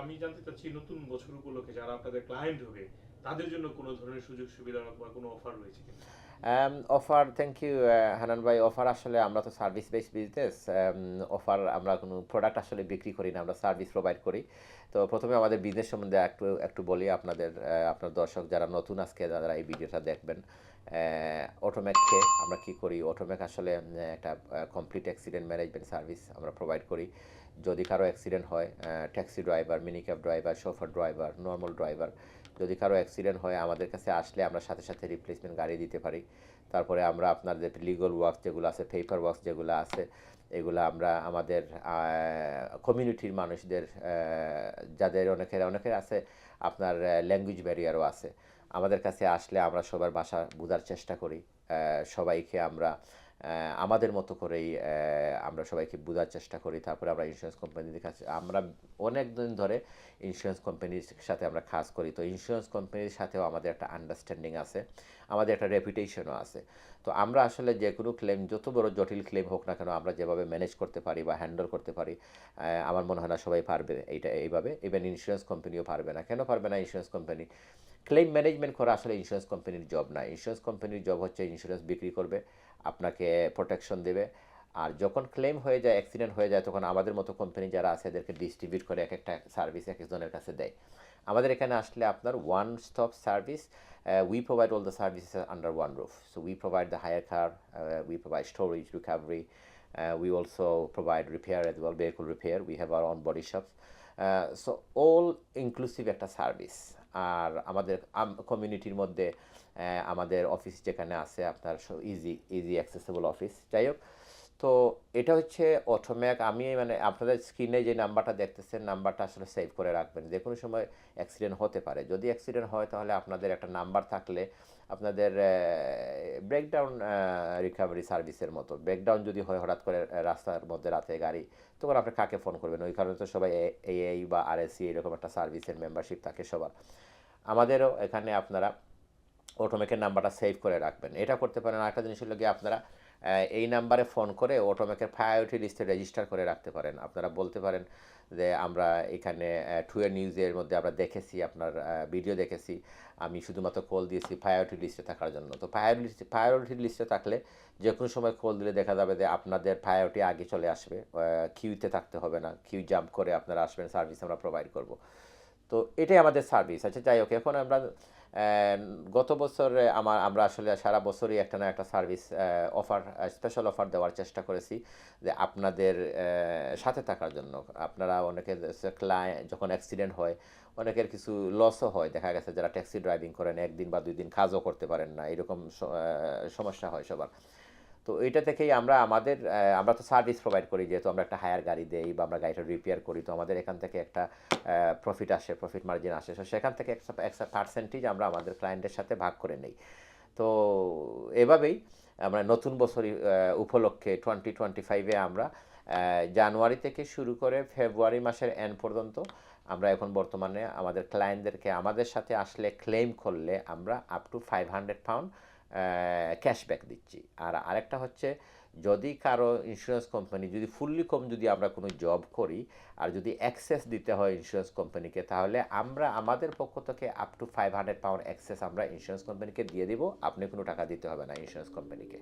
আমি জানতে চাচ্ছি নতুন বছর উপলক্ষে যারা আপনাদের ক্লায়েন্ট হবে, তাদের জন্য কোনো ধরনের সুযোগ সুবিধা বা কোনো অফার রয়েছে কিনা? অফার থ্যাংক ইউ হানান ভাই. অফার আসলে আমরা তো সার্ভিস বেস বিজনেস অফার আমরা কোনো প্রোডাক্ট আসলে বিক্রি করি না, আমরা সার্ভিস প্রোভাইড করি। তো প্রথমে আমাদের বিজনেস সম্বন্ধে একটু একটু বলি আপনাদের আপনার দর্শক যারা নতুন আজকে যারা এই ভিডিওটা দেখবেন। অটোম্যাককে আমরা কি করি? অটোম্যাক আসলে একটা কমপ্লিট অ্যাক্সিডেন্ট ম্যানেজমেন্ট সার্ভিস আমরা প্রোভাইড করি। যদি কারও অ্যাক্সিডেন্ট হয় taxi driver mini cab driver chauffeur driver normal driver যদি কারও অ্যাক্সিডেন্ট হয়, আমাদের কাছে আসলে আমরা সাথে সাথে রিপ্লেসমেন্ট গাড়ি দিতে পারি। তারপরে আমরা আপনার যে লিগাল ওয়ার্ক যেগুলো আছে পেপার ওয়ার্ক যেগুলো আছে, এগুলো আমরা আমাদের কমিউনিটির মানুষদের যাদের অনেকের অনেকের আছে, আপনার ল্যাঙ্গুয়েজ ব্যারিয়ারও আছে। আমাদের কাছে আসলে আমরা সবার ভাষা বোঝার চেষ্টা করি। সবাইকে আমরা আমাদের মতো করেই আমরা সবাইকে বোঝার চেষ্টা করি। তারপরে আমরা ইন্স্যুরেন্স কোম্পানিদের কাছে, আমরা অনেক দিন ধরে ইন্স্যুরেন্স কোম্পানির সাথে আমরা কাজ করি। তো ইন্স্যুরেন্স কোম্পানির সাথেও আমাদের একটা আন্ডারস্ট্যান্ডিং আছে, আমাদের একটা রেপুটেশনও আছে। তো আমরা আসলে যে কোনো ক্লেম যত বড় জটিল ক্লেম হোক না কেন, আমরা যেভাবে ম্যানেজ করতে পারি বা হ্যান্ডেল করতে পারি আমার মনে হয় না সবাই পারবে এইটা এইভাবে। ইভেন ইন্স্যুরেন্স কোম্পানিও পারবে না। কেন পারবে না ইন্স্যুরেন্স কোম্পানি ক্লেম ম্যানেজমেন্ট করা আসলে ইন্স্যুরেন্স কোম্পানির জব না। ইন্স্যুরেন্স কোম্পানির জব হচ্ছে ইন্স্যুরেন্স বিক্রি করবে আপনাকে প্রোটেকশন দেবে। আর যখন ক্লেম হয়ে যায় অ্যাক্সিডেন্ট হয়ে যায় তখন আমাদের মতো কোম্পানি যারা আছে এদেরকে ডিস্ট্রিবিউট করে এক একটা সার্ভিস এক একজনের কাছে দেয়। আমাদের এখানে আসলে আপনার one stop service we provide all the services under one roof so we provide the hire car we provide storage recovery also provide repair as well vehicle repair. We have our own body shops. Uh, so all inclusive একটা service আর আমাদের কমিউনিটির মধ্যে আমাদের office যেখানে আছে, আপনার easy easy accessible office যাই হোক, তো এটা হচ্ছে অটোম্যাক আমি মানে আপনাদের স্ক্রিনে যে নাম্বারটা দেখতেছেন, নাম্বারটা আসলে সেভ করে রাখবেন। যে কোনো সময় অ্যাক্সিডেন্ট হতে পারে। যদি অ্যাক্সিডেন্ট হয়, তাহলে আপনাদের একটা নাম্বার থাকলে আপনাদের ব্রেকডাউন রিকভারি সার্ভিসের মতো। ব্রেকডাউন যদি হয়, হঠাৎ করে রাস্তার মধ্যে রাতে গাড়ি, তখন আপনি কাকে ফোন করবেন? ওই কারণে তো সবাই এই বা আরএসসি এরকম একটা সার্ভিসের মেম্বারশিপ থাকে সবার। আমাদেরও এখানে আপনারা অটোমেকের নাম্বারটা সেভ করে রাখবেন। এটা করতে পারেন। আরেকটা জিনিস হলো গিয়ে আপনারা এই নাম্বারে ফোন করে অটোমেকের প্রায়োরিটি লিস্টে রেজিস্টার করে রাখতে পারেন। আপনারা বলতে পারেন যে, আমরা এখানে টুয়ে নিউজের মধ্যে আমরা দেখেছি, আপনার ভিডিও দেখেছি। আমি শুধুমাত্র কল দিয়েছি প্রায়োরিটি লিস্টে থাকার জন্য। তো প্রায়োরিটি প্রায়োরিটি লিস্টে থাকলে যে কোনো সময় কল দিলে দেখা যাবে যে, আপনাদের প্রায়োরিটি আগে চলে আসবে। কিউতে থাকতে হবে না। কিউ জাম্প করে আপনারা আসবেন সার্ভিস আমরা প্রোভাইড করব। তো এটাই আমাদের সার্ভিস আচ্ছা যাই হোক, এখন আমরা গত বছরে আমার, আমরা আসলে সারা বছরই একটা না একটা সার্ভিস অফার স্পেশাল অফার দেওয়ার চেষ্টা করেছি যে আপনাদের সাথে থাকার জন্য। আপনারা অনেকের ক্লায়েন্ট যখন অ্যাক্সিডেন্ট হয়, অনেকের কিছু লসও হয়। দেখা গেছে যারা ট্যাক্সি ড্রাইভিং করেন, একদিন বা দুই দিন কাজও করতে পারেন না। এরকম সমস্যা হয় সবার। তো এটা থেকেই আমরা আমাদের আমরা তো সার্ভিস প্রোভাইড করি, যেহেতু আমরা একটা হায়ার গাড়ি দেই বা আমরা গাড়িটা রিপেয়ার করি, তো আমাদের এখান থেকে একটা প্রফিট আসে প্রফিট মার্জিন আসে। তো সেখান থেকে একটা একটা পার্সেন্টেজ আমরা আমাদের ক্লায়েন্টের সাথে ভাগ করে নেই। তো এভাবেই আমরা নতুন বছর উপলক্ষে টোয়েন্টি টোয়েন্টি ফাইভে আমরা জানুয়ারি থেকে শুরু করে ফেব্রুয়ারি মাসের এন্ড পর্যন্ত আমরা এখন বর্তমানে আমাদের ক্লায়েন্টদেরকে আমাদের সাথে আসলে ক্লেম করলে আমরা up to five hundred pound cashback দিচ্ছি। আর আরেকটা হচ্ছে, যদি কারও ইন্স্যুরেন্স কোম্পানি যদি ফুললি কম যদি আমরা কোনো জব করি, আর যদি অ্যাক্সেস দিতে হয় ইন্স্যুরেন্স কোম্পানিকে তাহলে আমরা, আমাদের পক্ষ থেকে up to five hundred pound excess আমরা ইন্স্যুরেন্স কোম্পানিকে দিয়ে দিব। আপনি কোনো টাকা দিতে হবে না ইন্স্যুরেন্স কোম্পানিকে